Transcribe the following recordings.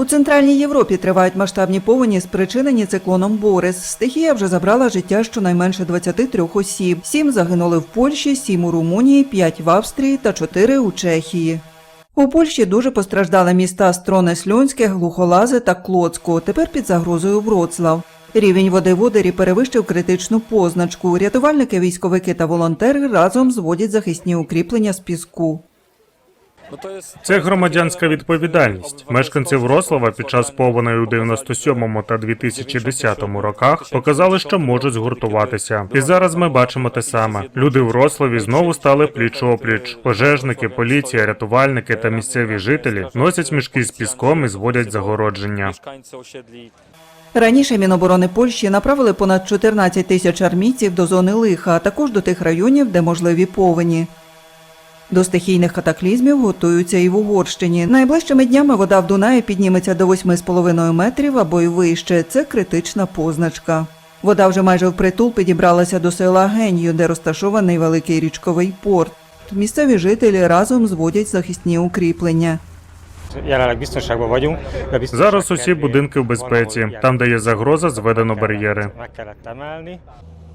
У центральній Європі тривають масштабні повені, спричинені циклоном Борис. Стихія вже забрала життя щонайменше 23 осіб. Сім загинули в Польщі, сім у Румунії, п'ять в Австрії та чотири у Чехії. У Польщі дуже постраждали міста Строне Сльонське, Глухолази та Клоцьку. Тепер під загрозою Вроцлав. Рівень води в Одері перевищив критичну позначку. Рятувальники, військовики та волонтери разом зводять захисні укріплення з піску. Це громадянська відповідальність. Мешканці Врослава під час повеней у 97-му та 2010 роках показали, що можуть згуртуватися. І зараз ми бачимо те саме. Люди в Врославі знову стали пліч опліч. Пожежники, поліція, рятувальники та місцеві жителі носять мішки з піском і зводять загородження. Раніше Міноборони Польщі направили понад 14 тисяч армійців до зони лиха, а також до тих районів, де можливі повені. До стихійних катаклізмів готуються і в Угорщині. Найближчими днями вода в Дунаї підніметься до 8,5 метрів або й вище. Це критична позначка. Вода вже майже впритул підібралася до села Генью, де розташований великий річковий порт. Місцеві жителі разом зводять захисні укріплення. Зараз усі будинки в безпеці. Там, де є загроза, зведено бар'єри.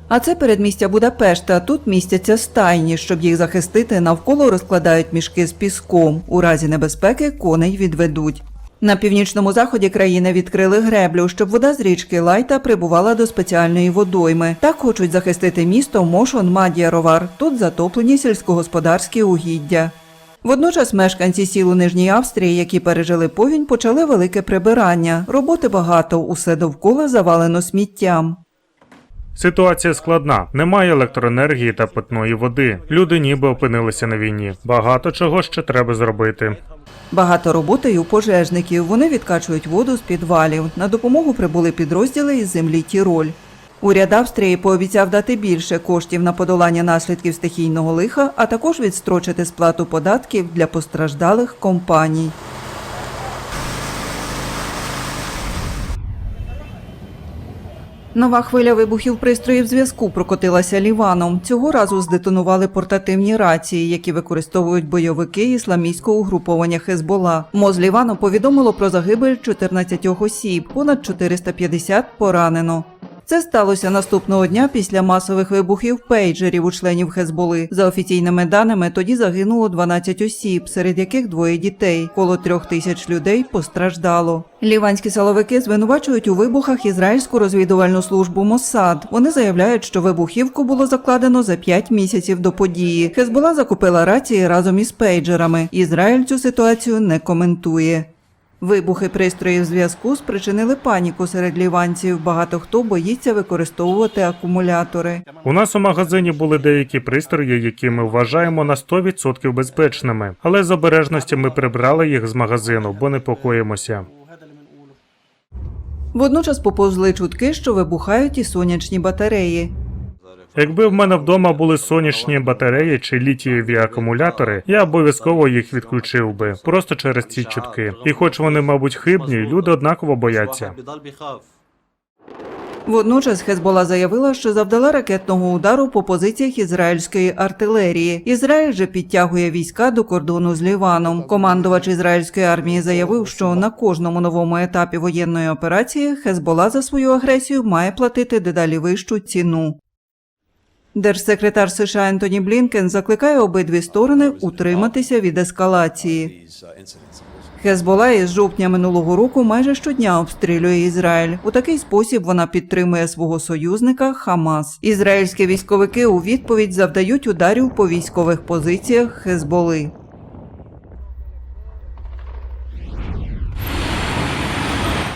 А це передмістя Будапешта. Тут містяться стайні. Щоб їх захистити, навколо розкладають мішки з піском. У разі небезпеки коней відведуть. На північному заході країни відкрили греблю, щоб вода з річки Лайта прибувала до спеціальної водойми. Так хочуть захистити місто Мошон Мад'яровар. Тут затоплені сільськогосподарські угіддя. Водночас мешканці сіл у Нижній Австрії, які пережили повінь, почали велике прибирання. Роботи багато, усе довкола завалено сміттям. Ситуація складна. Немає електроенергії та питної води. Люди ніби опинилися на війні. Багато чого ще треба зробити. Багато роботи й у пожежників. Вони відкачують воду з підвалів. На допомогу прибули підрозділи із землі Тіроль. Уряд Австрії пообіцяв дати більше коштів на подолання наслідків стихійного лиха, а також відстрочити сплату податків для постраждалих компаній. Нова хвиля вибухів пристроїв зв'язку прокотилася Ліваном. Цього разу здетонували портативні рації, які використовують бойовики ісламістського угруповання Хезбола. МОЗ Лівану повідомило про загибель 14 осіб, понад 450 поранено. Це сталося наступного дня після масових вибухів пейджерів у членів Хезболи. За офіційними даними, тоді загинуло 12 осіб, серед яких двоє дітей. Коло трьох тисяч людей постраждало. Ліванські силовики звинувачують у вибухах ізраїльську розвідувальну службу Моссад. Вони заявляють, що вибухівку було закладено за 5 місяців до події. Хезбола закупила рації разом із пейджерами. Ізраїль цю ситуацію не коментує. Вибухи пристроїв зв'язку спричинили паніку серед ліванців. Багато хто боїться використовувати акумулятори. У нас у магазині були деякі пристрої, які ми вважаємо на 100% безпечними. Але з обережності ми прибрали їх з магазину, бо непокоїмося. Водночас поповзли чутки, що вибухають і сонячні батареї. Якби в мене вдома були сонячні батареї чи літієві акумулятори, я обов'язково їх відключив би просто через ці чутки. І, хоч вони, мабуть, хибні, люди однаково бояться. Водночас Хезбола заявила, що завдала ракетного удару по позиціях ізраїльської артилерії. Ізраїль же підтягує війська до кордону з Ліваном. Командувач ізраїльської армії заявив, що на кожному новому етапі воєнної операції Хезбола за свою агресію має платити дедалі вищу ціну. Держсекретар США Ентоні Блінкен закликає обидві сторони утриматися від ескалації. Хезбола із жовтня минулого року майже щодня обстрілює Ізраїль. У такий спосіб вона підтримує свого союзника Хамас. Ізраїльські військовики у відповідь завдають ударів по військових позиціях Хезболи.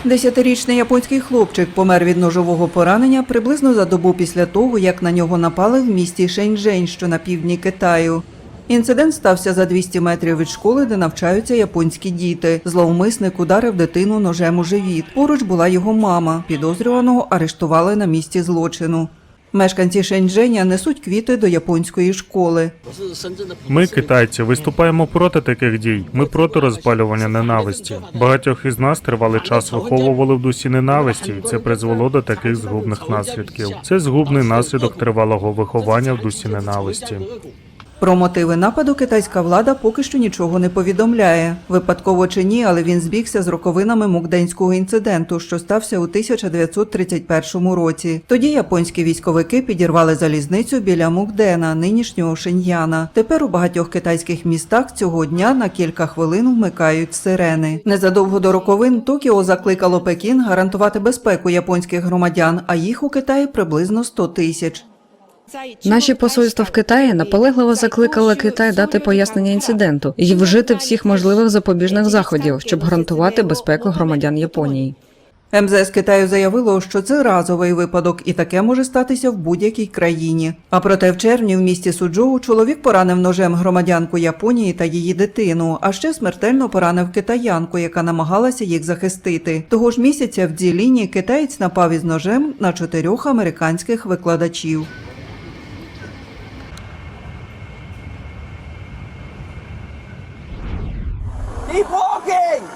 Десятирічний японський хлопчик помер від ножового поранення приблизно за добу після того, як на нього напали в місті Шеньчжень, що на півдні Китаю. Інцидент стався за 200 метрів від школи, де навчаються японські діти. Зловмисник ударив дитину ножем у живіт. Поруч була його мама. Підозрюваного арештували на місці злочину. Мешканці Шеньчженя несуть квіти до японської школи. Ми, китайці, виступаємо проти таких дій. Ми проти розпалювання ненависті. Багатьох із нас тривалий час виховували в дусі ненависті, і це призвело до таких згубних наслідків. Це згубний наслідок тривалого виховання в дусі ненависті. Про мотиви нападу китайська влада поки що нічого не повідомляє. Випадково чи ні, але він збігся з роковинами мукденського інциденту, що стався у 1931 році. Тоді японські військовики підірвали залізницю біля Мукдена, нинішнього Шиньяна. Тепер у багатьох китайських містах цього дня на кілька хвилин вмикають сирени. Незадовго до роковин Токіо закликало Пекін гарантувати безпеку японських громадян, а їх у Китаї приблизно 100 тисяч. Наші посольства в Китаї наполегливо закликали Китай дати пояснення інциденту і вжити всіх можливих запобіжних заходів, щоб гарантувати безпеку громадян Японії. МЗС Китаю заявило, що це разовий випадок, і таке може статися в будь-якій країні. А проте в червні в місті Суджоу чоловік поранив ножем громадянку Японії та її дитину, а ще смертельно поранив китаянку, яка намагалася їх захистити. Того ж місяця в Дзіліні китаєць напав із ножем на чотирьох американських викладачів.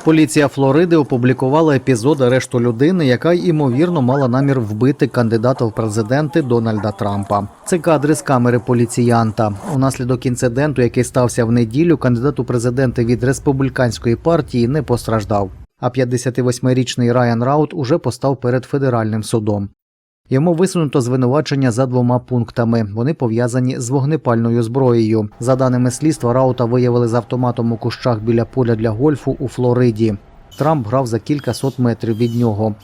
Поліція Флориди опублікувала епізод арешту людини, яка ймовірно мала намір вбити кандидата в президенти Дональда Трампа. Це кадри з камери поліціянта. Унаслідок інциденту, який стався в неділю, кандидат у президенти від республіканської партії не постраждав. А 58-річний Райан Раут уже постав перед федеральним судом. Йому висунуто звинувачення за двома пунктами. Вони пов'язані з вогнепальною зброєю. За даними слідства, Раута виявили з автоматом у кущах біля поля для гольфу у Флориді. Трамп грав за кілька сот метрів від нього.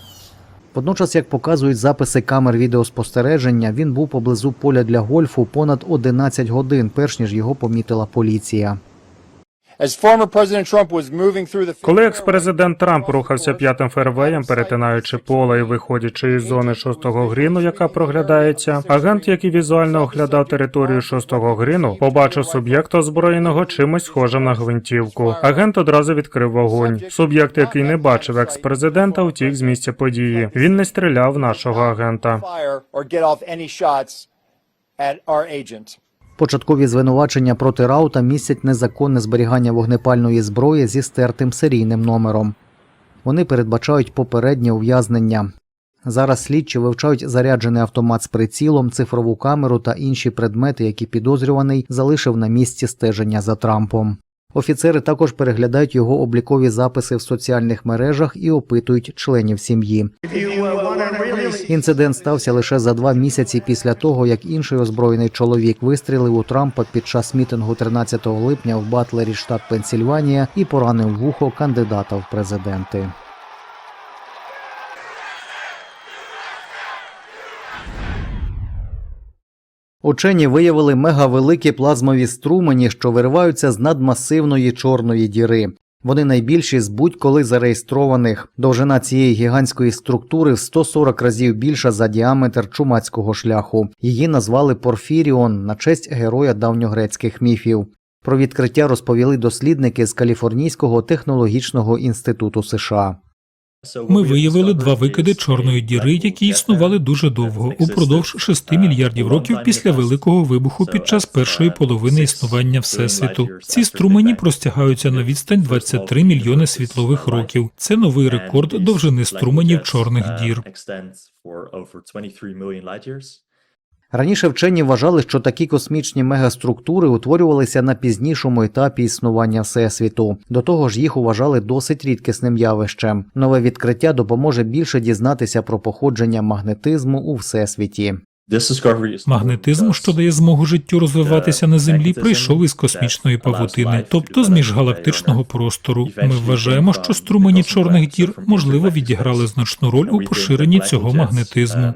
Водночас, як показують записи камер відеоспостереження, він був поблизу поля для гольфу понад 11 годин, перш ніж його помітила поліція. Коли екс-президент Трамп рухався п'ятим фервеєм, перетинаючи поле і виходячи із зони шостого гріну, яка проглядається, агент, який візуально оглядав територію шостого гріну, побачив суб'єкта озброєного чимось схожим на гвинтівку. Агент одразу відкрив вогонь. Суб'єкт, який не бачив екс-президента, втік з місця події. Він не стріляв нашого агента. Початкові звинувачення проти Раута містять незаконне зберігання вогнепальної зброї зі стертим серійним номером. Вони передбачають попереднє ув'язнення. Зараз слідчі вивчають заряджений автомат з прицілом, цифрову камеру та інші предмети, які підозрюваний залишив на місці стеження за Трампом. Офіцери також переглядають його облікові записи в соціальних мережах і опитують членів сім'ї. Інцидент стався лише за два місяці після того, як інший озброєний чоловік вистрілив у Трампа під час мітингу 13 липня в Батлері, штат Пенсільванія, і поранив вухо кандидата в президенти. Учені виявили мегавеликі плазмові струмені, що вириваються з надмасивної чорної діри. Вони найбільші з будь-коли зареєстрованих. Довжина цієї гігантської структури в 140 разів більша за діаметр чумацького шляху. Її назвали Порфіріон на честь героя давньогрецьких міфів. Про відкриття розповіли дослідники з Каліфорнійського технологічного інституту США. Ми виявили два викиди чорної діри, які існували дуже довго, упродовж 6 мільярдів років після великого вибуху під час першої половини існування всесвіту. Ці струмені простягаються на відстань 23 мільйони світлових років. Це новий рекорд довжини струменів чорних дір. Раніше вчені вважали, що такі космічні мегаструктури утворювалися на пізнішому етапі існування Всесвіту. До того ж, їх вважали досить рідкісним явищем. Нове відкриття допоможе більше дізнатися про походження магнетизму у всесвіті. Магнетизм, що дає змогу життю розвиватися на землі, прийшов із космічної павутини, тобто з міжгалактичного простору. Ми вважаємо, що струмені чорних дір можливо відіграли значну роль у поширенні цього магнетизму.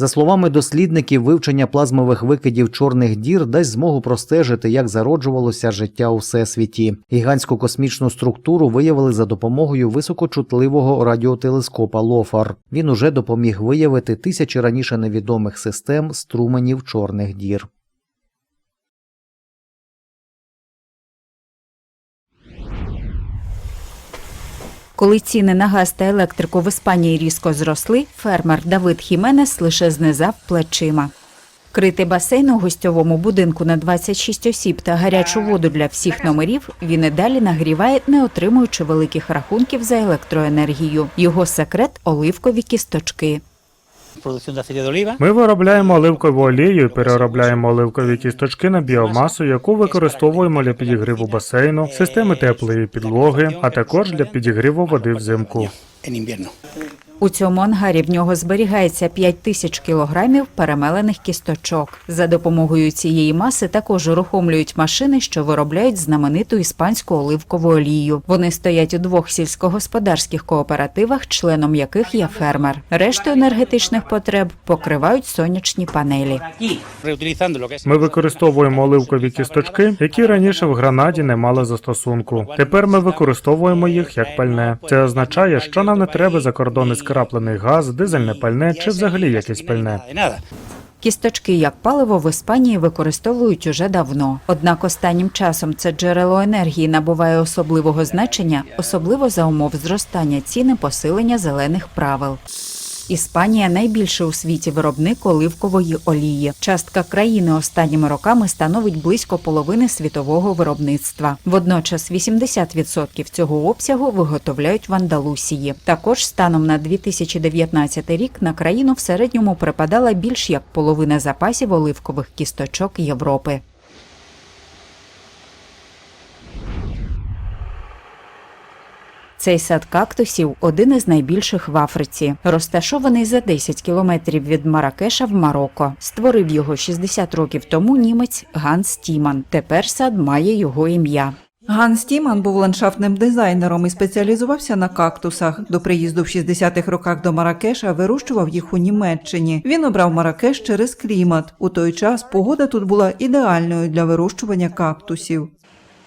За словами дослідників, вивчення плазмових викидів чорних дір дасть змогу простежити, як зароджувалося життя у всесвіті. Гігантську космічну структуру виявили за допомогою високочутливого радіотелескопа Лофар. Він уже допоміг виявити тисячі раніше невідомих систем струменів чорних дір. Коли ціни на газ та електрику в Іспанії різко зросли, фермер Давид Хіменес лише знизав плечима. Крити басейн у гостьовому будинку на 26 осіб та гарячу воду для всіх номерів він і далі нагріває, не отримуючи великих рахунків за електроенергію. Його секрет оливкові кісточки. Ми виробляємо оливкову олію і переробляємо оливкові кісточки на біомасу, яку використовуємо для підігріву басейну, системи теплої підлоги, а також для підігріву води взимку. У цьому ангарі в нього зберігається 5 тисяч кілограмів перемелених кісточок. За допомогою цієї маси також урухомлюють машини, що виробляють знамениту іспанську оливкову олію. Вони стоять у двох сільськогосподарських кооперативах, членом яких є фермер. Решту енергетичних потреб покривають сонячні панелі. Ми використовуємо оливкові кісточки, які раніше в Гранаді не мали застосунку. Тепер ми використовуємо їх як пальне. Це означає, що нам не треба закордонний скраплений газ, дизельне пальне чи взагалі якесь пальне. Кісточки як паливо в Іспанії використовують уже давно. Однак останнім часом це джерело енергії набуває особливого значення, особливо за умов зростання ціни посилення зелених правил. Іспанія найбільший у світі виробник оливкової олії. Частка країни останніми роками становить близько половини світового виробництва. Водночас 80% цього обсягу виготовляють в Андалусії. Також станом на 2019 рік на країну в середньому припадала більш як половина запасів оливкових кісточок Європи. Цей сад кактусів один із найбільших в Африці. Розташований за 10 кілометрів від Маракеша в Марокко. Створив його 60 років тому німець Ганс Тіман. Тепер сад має його ім'я. Ганс Тіман був ландшафтним дизайнером і спеціалізувався на кактусах. До приїзду в 60-х роках до Маракеша вирощував їх у Німеччині. Він обрав Маракеш через клімат. У той час погода тут була ідеальною для вирощування кактусів.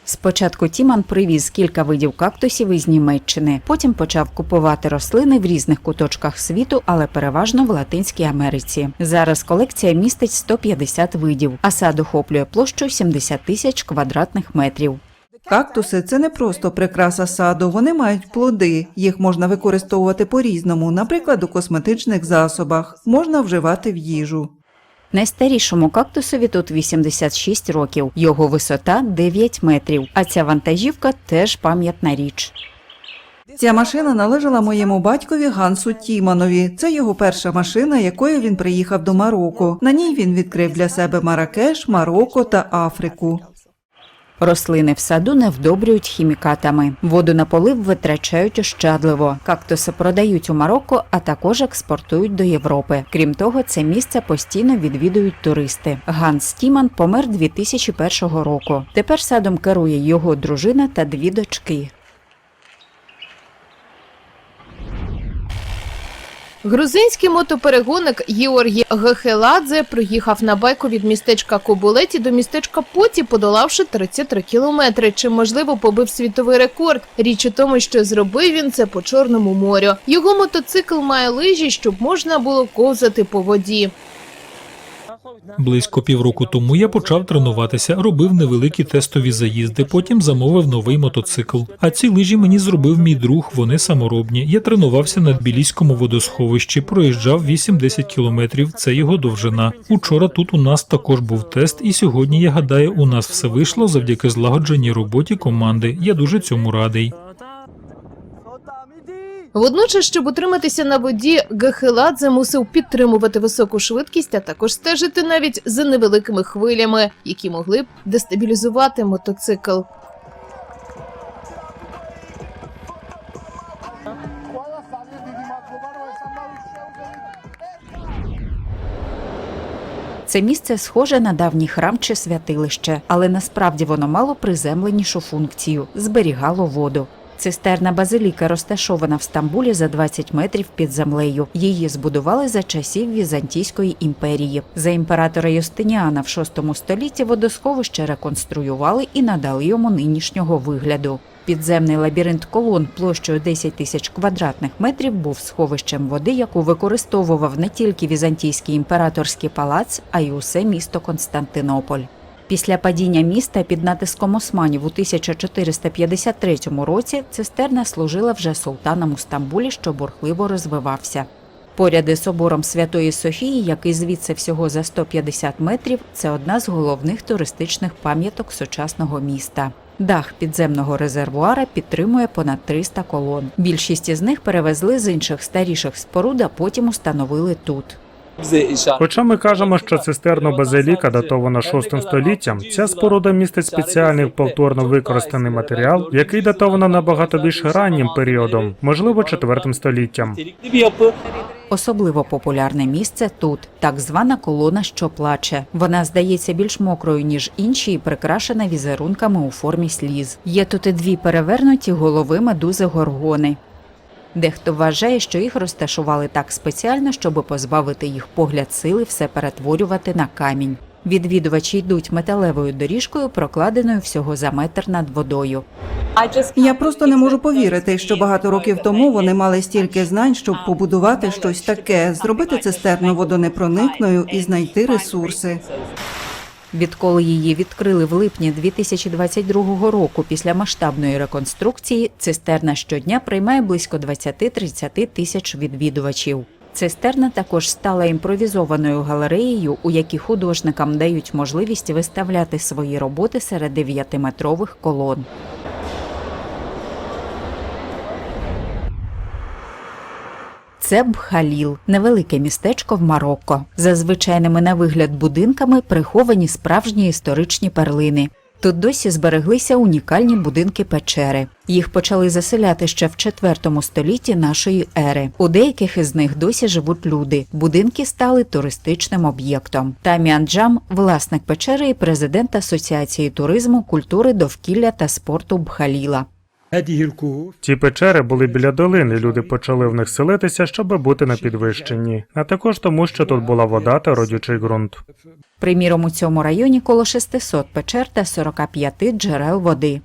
Спочатку Тіман привіз кілька видів кактусів із Німеччини. Потім почав купувати рослини в різних куточках світу, але переважно в Латинській Америці. Зараз колекція містить 150 видів, а сад охоплює площу 70 тисяч квадратних метрів. Кактуси це не просто прикраса саду, вони мають плоди. Їх можна використовувати по-різному, наприклад, у косметичних засобах, можна вживати в їжу. Найстарішому кактусові тут 86 років. Його висота 9 метрів. А ця вантажівка теж пам'ятна річ. Ця машина належала моєму батькові Гансу Тіманові. Це його перша машина, якою він приїхав до Марокко. На ній він відкрив для себе Маракеш, Марокко та Африку. Рослини в саду не вдобрюють хімікатами. Воду на полив витрачають ощадливо. Кактуси продають у Марокко, а також експортують до Європи. Крім того, це місце постійно відвідують туристи. Ганс Тіман помер 2001 року. Тепер садом керує його дружина та дві дочки. Грузинський мотоперегонник Георгій Гехеладзе приїхав на байку від містечка Кобулеті до містечка Поті, подолавши 33 кілометри. Чи можливо побив світовий рекорд. Річ у тому, що зробив він це по Чорному морю. Його мотоцикл має лижі, щоб можна було ковзати по воді. Близько півроку тому я почав тренуватися, робив невеликі тестові заїзди, потім замовив новий мотоцикл. А ці лижі мені зробив мій друг, вони саморобні. Я тренувався на Тбіліському водосховищі, проїжджав 8-10 кілометрів, це його довжина. Учора тут у нас також був тест, і сьогодні, я гадаю, у нас все вийшло завдяки злагодженій роботі команди. Я дуже цьому радий. Водночас, щоб утриматися на воді, Гехеладзе мусив підтримувати високу швидкість, а також стежити навіть за невеликими хвилями, які могли б дестабілізувати мотоцикл. Це місце схоже на давній храм чи святилище, але насправді воно мало приземленішу функцію зберігало воду. Цистерна базиліка розташована в Стамбулі за 20 метрів під землею. Її збудували за часів Візантійської імперії. За імператора Юстиніана в VI столітті водосховище реконструювали і надали йому нинішнього вигляду. Підземний лабіринт колон площею 10 тисяч квадратних метрів був сховищем води, яку використовував не тільки візантійський імператорський палац, а й усе місто Константинополь. Після падіння міста під натиском османів у 1453 році цистерна служила вже султанам у Стамбулі, що бурхливо розвивався. Поряд із собором Святої Софії, який звідси всього за 150 метрів, це одна з головних туристичних пам'яток сучасного міста. Дах підземного резервуара підтримує понад 300 колон. Більшість із них перевезли з інших старіших споруд, а потім установили тут. Хоча ми кажемо, що цистерна базиліка датована 6 століттям, ця споруда містить спеціальний повторно використаний матеріал, який датовано набагато більш раннім періодом, можливо, 4 століттям. Особливо популярне місце тут так звана колона, що плаче. Вона здається більш мокрою ніж інші, і прикрашена візерунками у формі сліз. Є тут і дві перевернуті голови медузи горгони. Дехто вважає, що їх розташували так спеціально, щоб позбавити їх погляд сили все перетворювати на камінь. Відвідувачі йдуть металевою доріжкою, прокладеною всього за метр над водою. Я просто не можу повірити, що багато років тому вони мали стільки знань, щоб побудувати щось таке, зробити цистерну водонепроникною і знайти ресурси. Відколи її відкрили в липні 2022 року після масштабної реконструкції, цистерна щодня приймає близько 20-30 тисяч відвідувачів. Цистерна також стала імпровізованою галереєю, у якій художникам дають можливість виставляти свої роботи серед 9-метрових колон. Це Бхаліл, невелике містечко в Марокко. За звичайними на вигляд будинками приховані справжні історичні перлини. Тут досі збереглися унікальні будинки печери. Їх почали заселяти ще в IV столітті нашої ери. У деяких із них досі живуть люди. Будинки стали туристичним об'єктом. Таміан Джам, власник печери і президент Асоціації туризму, культури, довкілля та спорту Бхаліла. Ці печери були біля долини. Люди почали в них селитися, щоб бути на підвищенні, а також тому, що тут була вода та родючий ґрунт. Приміром, у цьому районі коло 600 печер та 45 джерел води.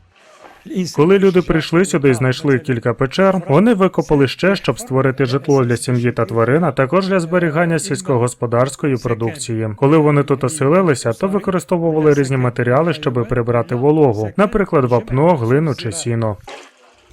Коли люди прийшли сюди і знайшли кілька печер, вони викопали ще, щоб створити житло для сім'ї та тварин, а також для зберігання сільськогосподарської продукції. Коли вони тут оселилися, то використовували різні матеріали, щоб прибрати вологу, наприклад, вапно, глину чи сіно.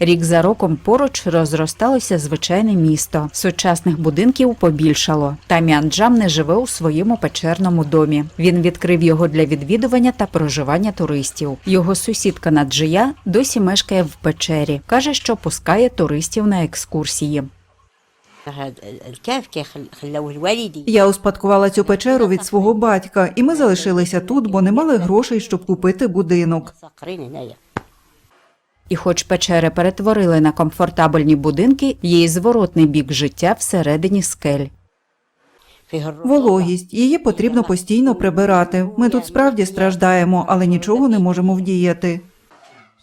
Рік за роком поруч розросталося звичайне місто. Сучасних будинків побільшало. Таміан Джам не живе у своєму печерному домі. Він відкрив його для відвідування та проживання туристів. Його сусідка Наджия досі мешкає в печері. каже, що пускає туристів на екскурсії. Я успадкувала цю печеру від свого батька, і ми залишилися тут, бо не мали грошей, щоб купити будинок. І, хоч печери перетворили на комфортабельні будинки, її зворотний бік життя всередині скель. Вологість її потрібно постійно прибирати. Ми тут справді страждаємо, але нічого не можемо вдіяти.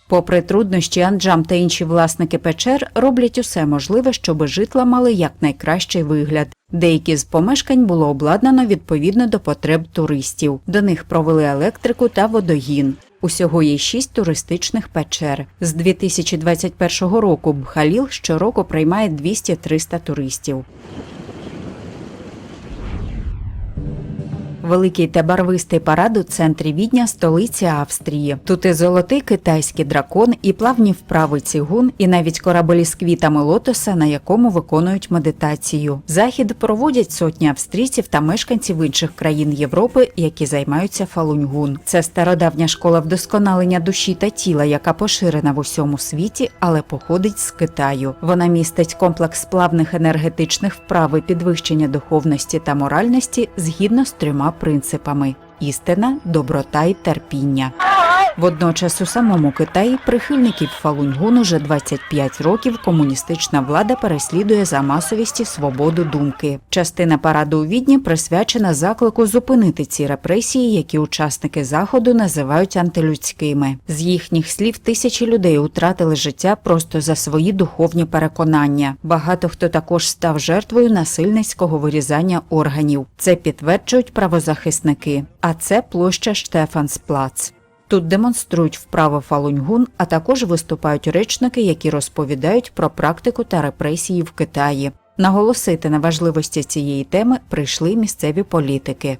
Попри труднощі, Анджам та інші власники печер роблять усе можливе, щоб житла мали якнайкращий вигляд. Деякі з помешкань було обладнано відповідно до потреб туристів. До них провели електрику та водогін. Усього є шість туристичних печер. З 2021 року Бхаліл щороку приймає 200-300 туристів. Великий та барвистий парад у центрі Відня, столиці Австрії. Тут і золотий китайський дракон, і плавні вправи цігун, і навіть корабель із квітами лотоса, на якому виконують медитацію. Захід проводять сотні австрійців та мешканців інших країн Європи, які займаються фалуньгун. Це стародавня школа вдосконалення душі та тіла, яка поширена в усьому світі, але походить з Китаю. Вона містить комплекс плавних енергетичних вправ і підвищення духовності та моральності згідно з трьома принципами: істина, доброта і терпіння. Водночас у самому Китаї прихильників Фалуньгун уже 25 років комуністична влада переслідує за масовість і свободу думки. Частина параду у Відні присвячена заклику зупинити ці репресії, які учасники заходу називають антилюдськими. З їхніх слів тисячі людей утратили життя просто за свої духовні переконання. Багато хто також став жертвою насильницького вирізання органів. Це підтверджують правозахисники. А це площа Штефансплац. Тут демонструють вправи фалуньгун, а також виступають речники, які розповідають про практику та репресії в Китаї. Наголосити на важливості цієї теми прийшли місцеві політики.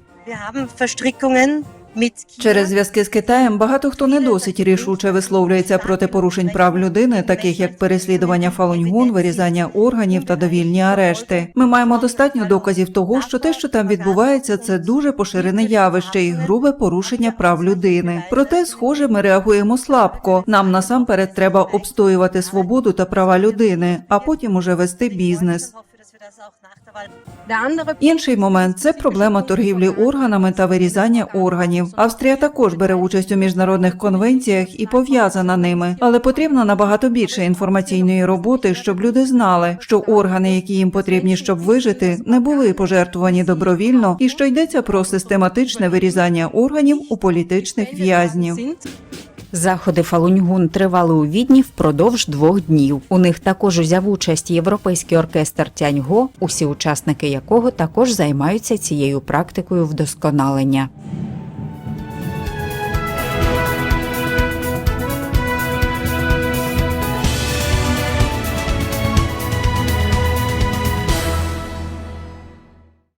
Через зв'язки з Китаєм багато хто не досить рішуче висловлюється проти порушень прав людини, таких як переслідування фалуньгун, вирізання органів та довільні арешти. Ми маємо достатньо доказів того, що те, що там відбувається, це дуже поширене явище і грубе порушення прав людини. Проте, схоже, ми реагуємо слабко. Нам насамперед треба обстоювати свободу та права людини, а потім уже вести бізнес. Інший момент це проблема торгівлі органами та вирізання органів. Австрія також бере участь у міжнародних конвенціях і пов'язана ними, але потрібно набагато більше інформаційної роботи, щоб люди знали, що органи, які їм потрібні, щоб вижити, не були пожертвувані добровільно, і що йдеться про систематичне вирізання органів у політичних в'язнів. Заходи Фалуньгун тривали у Відні впродовж двох днів. У них також узяв участь європейський оркестр Тяньго, усі учасники якого також займаються цією практикою вдосконалення.